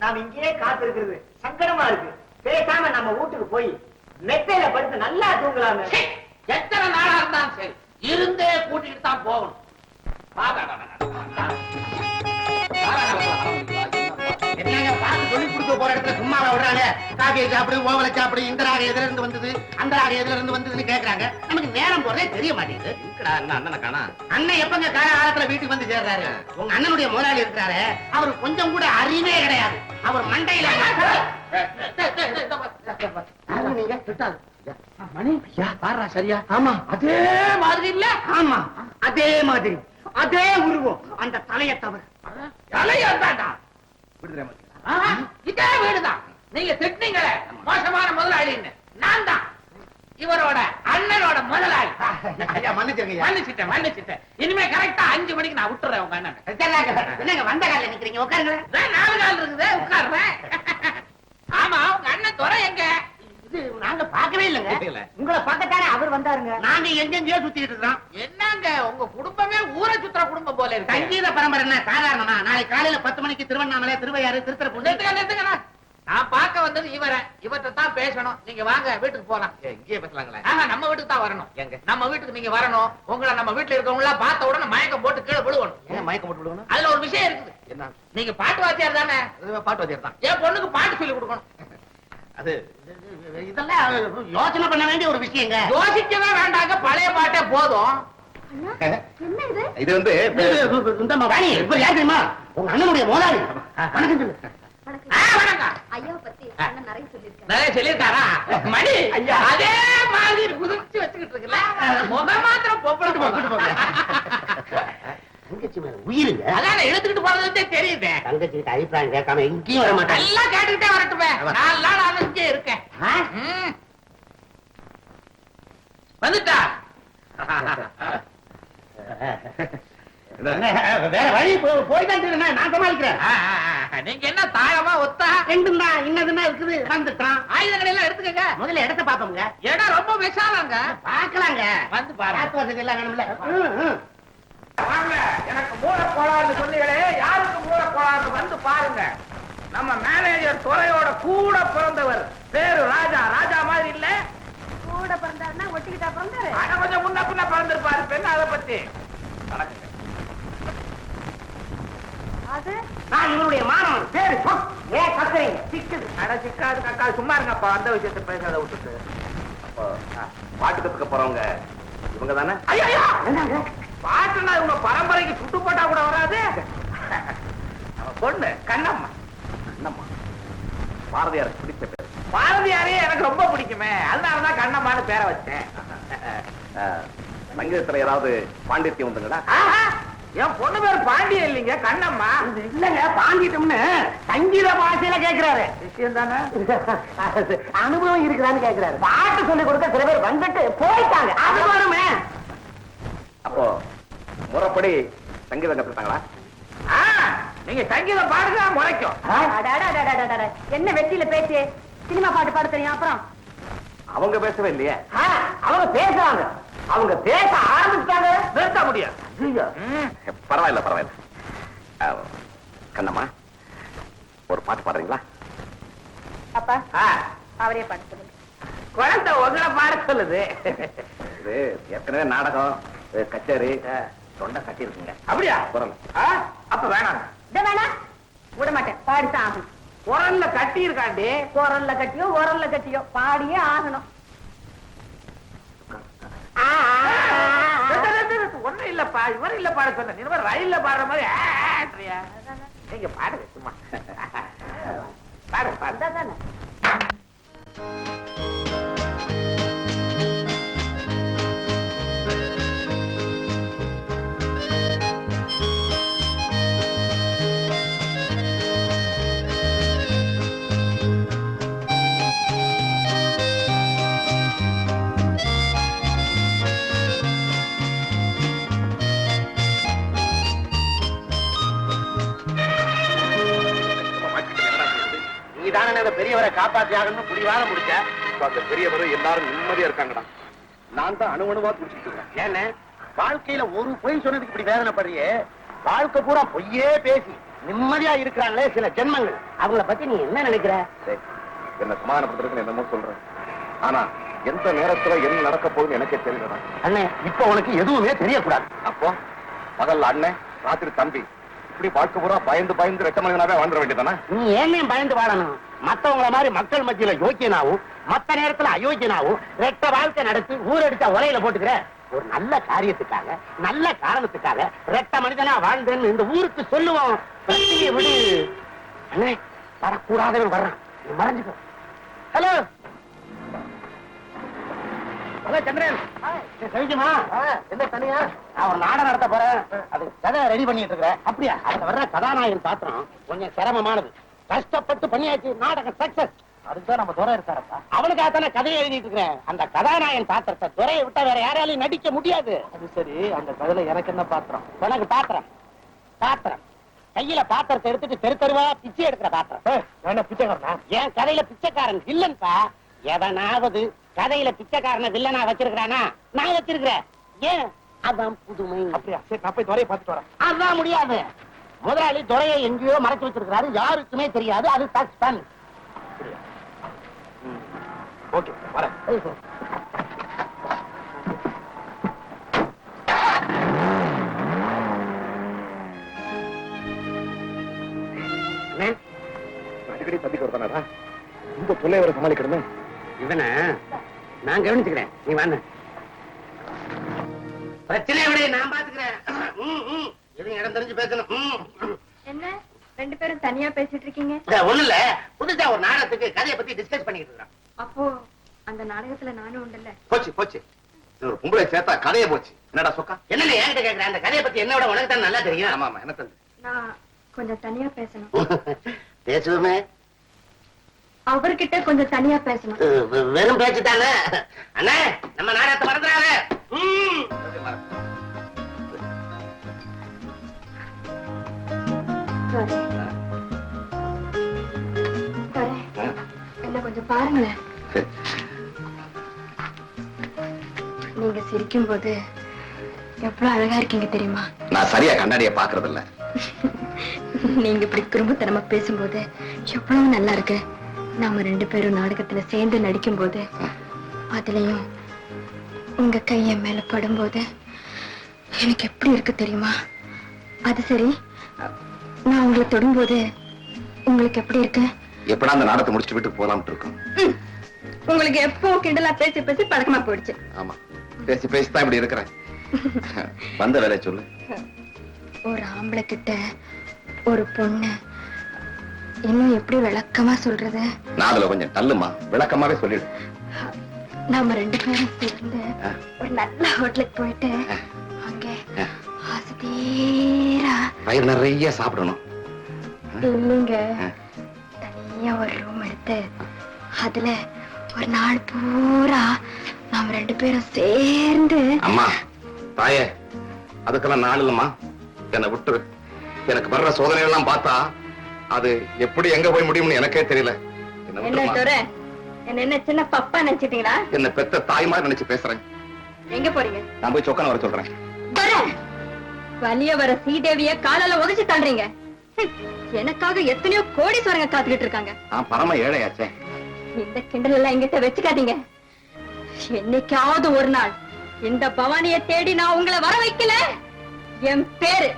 நாம் இங்கேயே காத்திருக்கிறது. சங்கடமா இருக்கு. பேசாம நம்ம வீட்டுக்கு போய் மெத்தையில படுத்து நல்லா தூங்கலாமே. எத்தனை நாளா இருந்தாலும் சரி. இருந்தே கூட்டிட்டு தான் போகணும். என்னங்க பார்த்து சொல்லி. கொடுக்க போற இடத்துல சும்மா விடுறாங்க? காக்கையை சாப்பிடு ஓவலை சாப்பிடு இந்த ராகம் எதுல இருந்து வந்தது அந்த ராகம் எதுல இருந்து வந்ததுன்னு கேக்குறாங்க. நமக்கு நேரம் போறதே தெரிய மாட்டேங்குது. இருக்கடா அண்ணனை காணா? அண்ணன் எப்பங்க கால காலத்துல வீட்டுக்கு வந்து சேர்றாரு? உங்க அண்ணனுடைய முதலாளி இருக்கிறாரு அவர் கொஞ்சம் கூட அறிவே கிடையாது. அவர் மண்டையில நீங்க திட்டாது. மணி பாடுறா சரியா? ஆமா. அதே மாதிரி இல்ல? ஆமா. அதே மாதிரி. அதே உருவம். அந்த தலையை தவிர தலையாண்டாண்டா விடுதலை இதே வீடுதான். நீங்க திட்டினீங்களே மோசமான முதலாளின்னு. நான் தான். இவரோட அண்ணனோட முதலாளி. மன்னிச்சிட்டேன் மன்னிச்சிட்டேன். இனிமே கரெக்டா அஞ்சு மணிக்கு நான் விட்டுறேன் உங்க அண்ணன். என்னங்க வந்த காலில் நிக்கிறீங்க? உட்காருங்க நாலு நாள் இருக்குது உட்காருறேன். ஆமா உங்க அண்ணன் துறை எங்க? நாங்க பார்க்கவே இல்லைங்க. இல்ல உங்களை பார்க்கத்தானே அவர் வந்தாருங்க. நாங்க எங்கெங்கயோ சுத்திட்டு இருக்கோம் என்னங்க உங்க குடும்பமே ஊரை சுத்துற குடும்பம் போல இருக்கு. சங்கீத பரம்பரை என்ன சாதாரணமா? நாளைக்கு காலையில பத்து மணிக்கு திருவண்ணாமலை திருவையாறு நிறுத்துங்கண்ணா. நான் பார்க்க வந்தது இவரை. இவர்கிட்ட தான் பேசணும். நீங்க வாங்க வீட்டுக்கு போலாம். இங்கேயே பேசலாங்களே. ஆஹா நம்ம வீட்டுக்கு தான் வரணும். எங்க? நம்ம வீட்டுக்கு நீங்க வரணும். உங்களை நம்ம வீட்டுல இருக்கவங்க எல்லாம் பார்த்த உடனே மயக்கம் போட்டு கீழே விழுவணும். ஏன் மயக்கம் போட்டு விடுவோம் அதுல ஒரு விஷயம் இருக்குது. என்ன? நீங்க பாட்டு வாத்தியார் தானே? பாட்டு வாத்தியார் தான். என் பொண்ணுக்கு பாட்டு சொல்லி கொடுக்கணும். அது இதெல்லாம் யோசனை பண்ண வேண்டிய ஒரு விஷயங்க. யோசிக்கவே வேண்டாங்க பழைய பாட்டே போதும். என்ன இது? இது வந்து இந்த வாணி இப்ப யார் தெரியுமா? உங்க அண்ணனுடைய வணக்கம் சொல்லு. நிறைய சொல்லியிருக்காரு. மணி. அதே மாதிரி குதிச்சு வச்சுக்கிட்டு இருக்குல்ல. முகம் மாத்திரம் பொம்பளை. தங்கச்சி மேல உயிருங்க அதான் இழுத்துக்கிட்டு போறதே தெரியுது. தங்கச்சி கிட்ட அபிப்பிராயம் கேட்காம எங்கேயும் வர மாட்டாங்க எல்லாம் கேட்டுக்கிட்டே வரட்டுமே. நாலு நாள் இங்கே இருக்கேன். வந்துட்டா? வேற வழி போய் தான் நான் சமாளிக்கிறேன். நீங்க என்ன தாயமா ஒத்தா? ரெண்டும் தான். இன்னதுன்னா இருக்குது. வந்துட்டான். ஆயுதங்களை எல்லாம் எடுத்துக்கங்க. முதல்ல இடத்த பாப்போங்க இடம் ரொம்ப விசாலங்க. பாக்கலாங்க வந்து காத்து வசதி எல்லாம் வேணும்ல. வாங்க எனக்கு மூல சொன்னீங்களே யாருக்கு மூல கோளாறு வந்து பாருங்க. நம்ம மேனேஜர் துறையோட கூட பிறந்தவர் பேரு ராஜா. ராஜா மாதிரி இல்ல. கூட பிறந்தாருன்னா ஒட்டிக்கிட்டா பிறந்தாரு? ஆனா கொஞ்சம் முன்ன பின்ன பிறந்திருப்பாரு பெண் அதை பத்தி. அது? நான் இவருடைய மாணவன். பேரு. ஏன் கத்துறீங்க. சிக்குது. அட சிக்காது கக்கா. சும்மா இருங்கப்பா. அந்த விஷயத்தை பேசாத விட்டுட்டு. அப்போ, ஆ, பாட்டு கத்துக்க போறவங்க இவங்க தானே ஐயோ பாட்டுனா இவங்க பரம்பரைக்கு சுட்டு போட்டா கூட வராது. பொண்ணு கண்ணம்மா. என்னம்மா பாரதியாருக்கு பிடிச்ச பேர். பாரதியாரே எனக்கு ரொம்ப பிடிக்குமே. அதனாலதான் கண்ணம்மான்னு பேரை வச்சேன். சங்கீதத்துல ஏதாவது பாண்டித்யம் ஆஹா, என் பொண்ணு பேர் பாண்டியன் இல்லைங்க கண்ணம்மா. இல்லங்க பாண்டிட்டோம்னு சங்கீத பாஷையில கேக்குறாரு. விஷயம் தானே அனுபவம் இருக்கிறான்னு கேக்குறாரு. பாட்டு சொல்லி கொடுக்க சில பேர் வந்துட்டு போயிட்டாங்க. அது முறைப்படி சங்கீதம் கத்துக்கிட்டாங்களா? ஆ, நீங்க சங்கீதம் பாடுங்க முறைக்கும். என்ன வெட்டியில பேச்சு? சினிமா பாட்டு பாட தெரியும் அப்புறம்? அவங்க பேசவே இல்லையே. ஆ, அவங்க பேசுறாங்க. அவங்க பேச ஆரம்பிச்சாங்க நிறுத்த முடியாது. பரவாயில்ல பரவாயில்ல. கண்ணம்மா ஒரு பாட்டு பாடுறீங்களா? அப்பா ஆ, அவரே பாட்டு சொல்லுங்க. குழந்தை உங்களை பாட சொல்லுது. இது ஏற்கனவே நாடகம் இது கச்சேரி. தொண்டை கட்டி இருக்குங்க அப்படியா குரல் அப்ப வேணாம் இத வேணா விட மாட்டேன் பாடித்தான் ஆகணும் குரல்ல கட்டி இருக்காண்டி குரல்ல கட்டியோ உரல்ல கட்டியோ பாடியே ஆகணும். ஒண்ணும் இல்லப்பா இவர் இல்ல பாட சொன்ன நீ இவர் ரயில்ல பாடுற மாதிரி. நீங்க பாடுங்க சும்மா பாடு பாடு அதானே பெரியவரை காப்பாத்தி ஆகணும்னு புடிவாத முடிச்ச? இப்ப அந்த பெரியவர் எல்லாரும் நிம்மதியா இருக்காங்கடா. நான் தான் அணு அணுவா துடிச்சிட்டு இருக்கேன். ஏன்னு வாழ்க்கையில ஒரு பொய் சொன்னதுக்கு இப்படி வேதனைப்படுறியே? வாழ்க்கை பூரா பொய்யே பேசி நிம்மதியா இருக்கிறாங்களே சில ஜென்மங்கள். அவங்கள பத்தி நீ என்ன நினைக்கிற? டேய், என்ன சமாதானப்படுத்துறதுக்கு என்னமோ சொல்றேன். ஆனா எந்த நேரத்துல என்ன நடக்க போகுதுன்னு எனக்கே தெரியலடா. அண்ணே இப்ப உனக்கு எதுவுமே தெரியக்கூடாது. அப்போ பகல்ல அண்ணன் ராத்திரி தம்பி இப்படி வாழ்க்கை பூரா பயந்து பயந்து ரெட்ட மனிதனாவே வாழ்ந்துட வேண்டியதானே நீ ஏன்னே பயந்து வாழணும்? மத்தவங்கள மாதிரி மக்கள் மத்தியில யோக்கியனாவும் மத்த நேரத்துல அயோக்கியனாவும் ரெட்ட வாழ்க்கை நடத்தி ஊரடிச்சா உலையில போட்டுக்கிற ஒரு நல்ல காரியத்துக்காக நல்ல காரணத்துக்காக ரெட்ட மனிதனா வாழ்ந்தேன்னு இந்த ஊருக்கு சொல்லுவோம். விடு. அண்ணே வரக்கூடாதவன் வர்றான். நீ மறைஞ்சுக்கோ. ஹலோ ஹலோ சந்திரன். கவிக்குமா என்ன தனியா? நான் ஒரு நாடகம் நடத்த போறேன். அது கதை ரெடி பண்ணிட்டு இருக்கிறேன். அப்படியா? அதுல வர்ற கதாநாயகன் பாத்திரம் கொஞ்சம் சிரமமானது. கஷ்டப்பட்டு பண்ணியாச்சு நாடகம் சக்சஸ் அதுக்குதான் நம்ம துறை இருக்காரப்பா. அவனுக்காக தானே கதையை எழுதிட்டு இருக்கிறேன். அந்த கதாநாயகன் பாத்திரத்தை துறையை விட்டா வேற யாராலையும் நடிக்க முடியாது. அது சரி அந்த கதையில எனக்கு என்ன பாத்திரம்? எனக்கு பாத்திரம். பாத்திரம். கையில பாத்திரத்தை எடுத்துட்டு தெரு தெருவா பிச்சை எடுக்கிற பாத்திரம். பிச்சைக்காரனா? என் கதையில பிச்சைக்காரன் இல்லன்பா எவனாவது கதையில பிச்சைக்காரனை வில்லனா வச்சிருக்கிறானா? நான் வச்சிருக்கிறேன். ஏன்? அதான் புதுமை. அப்படியா? சரி நான் போய் துறையை பார்த்துட்டு வரேன். அதான் முடியாது. முதலாளி துறையை எங்கேயோ மறைச்சு வச்சிருக்கிறாரு. யாருக்குமே தெரியாது. அது சஸ்பென்ஸ் ஓகே வரேன். அடிக்கடி தம்பிக்கு வருதானடா இந்த தொல்லை வர பேசணும். என்ன? ரெண்டு பேரும் தனியா பேசிட்டு இருக்கீங்க? ஒண்ணும் இல்ல புதுசா ஒரு நாடகத்துக்கு கதையை பத்தி டிஸ்கஸ் பண்ணிட்டு இருக்கோம் அப்போ அந்த நாடகத்துல நானும் உண்டுல்ல. போச்சு போச்சு. இது ஒரு பொம்பளை சேர்த்தா கதையே போச்சு. என்னடா சொக்கா? என்னங்க என்கிட்ட கேக்குறேன் அந்த கதையை பத்தி என்னோட உனக்கு தான் நல்லா தெரியும். ஆமா ஆமா என்ன நான் கொஞ்சம் தனியா பேசணும். பேசுவோமே. அவர்கிட்ட கொஞ்சம் தனியா பேசணும். வெறும் பேச்சு தானே. அண்ணே நம்ம நாடகத்தை மறந்துடாத. என்ன கொஞ்சம் பாருங்களேன். நீங்க சிரிக்கும் போது எவ்வளவு அழகா இருக்கீங்க தெரியுமா? நான் சரியா கண்ணாடிய பாக்குறது இல்ல நீங்க இப்படி குறும்புத்தனமா பேசும்போது எவ்வளவு நல்லா இருக்கு. நாம ரெண்டு பேரும் நாடகத்துல சேர்ந்து நடிக்கும் போது அதுலயும் உங்க கை என் மேல படும்போது எனக்கு எப்படி இருக்கு தெரியுமா? அது சரி? உங்களை தொடும்போது உங்களுக்கு எப்படி இருக்கு? எப்படா அந்த நாடகத்தை முடிச்சுட்டு வீட்டுக்கு போலாம்னு இருக்கும். உங்களுக்கு எப்போ கிண்டலா பேசி பேசி பழக்கமா போயிடுச்சு. ஆமா. பேசி பேசி தான் இப்படி இருக்கிறேன். வந்த வேலையை சொல்லு. ஒரு ஆம்பளை கிட்ட ஒரு பொண்ணு. இன்னும் எப்படி விளக்கமா சொல்றது? நான் அதுல கொஞ்சம் தள்ளுமா? விளக்கமாவே சொல்லிடு. நாம ரெண்டு பேரும் சேர்ந்து. ஒரு நல்ல ஹோட்டலுக்கு போயிட்டு அங்கே ஆசை தீரா வயிறு நிறைய சாப்பிடணும். இல்லைங்க. தனியா ஒரு ரூம் எடுத்து அதுல ஒரு நாள் பூரா நாம ரெண்டு பேரும் சேர்ந்து அம்மா தாயே அதுக்கெல்லாம் நாள் இல்லம்மா. என்னை விட்டுரு எனக்கு வர்ற சோதனை எல்லாம் பார்த்தா அது எப்படி எங்க போய் முடியும்னு எனக்கே தெரியல. என்னை சின்ன பப்பா நினைச்சிட்டீங்களா? என்னை பெத்த தாய் மாதிரி நினைச்சு பேசுறேன். எங்க போறீங்க? நான் போய் சொக்கன வர சொல்றேன். வலிய வர சீதேவிய காலால உதச்சு தள்ளுறீங்க எனக்காக எத்தனையோ கோடீஸ்வரங்க காத்துக்கிட்டு இருக்காங்க. நான் பரம ஏழையாச்சே. இந்த கிண்டல் எல்லாம் எங்கிட்ட வச்சுக்காதீங்க. என்னைக்காவது ஒரு நாள் இந்த பவானிய தேடி நான் உங்களை வர வைக்கல. என் பேரு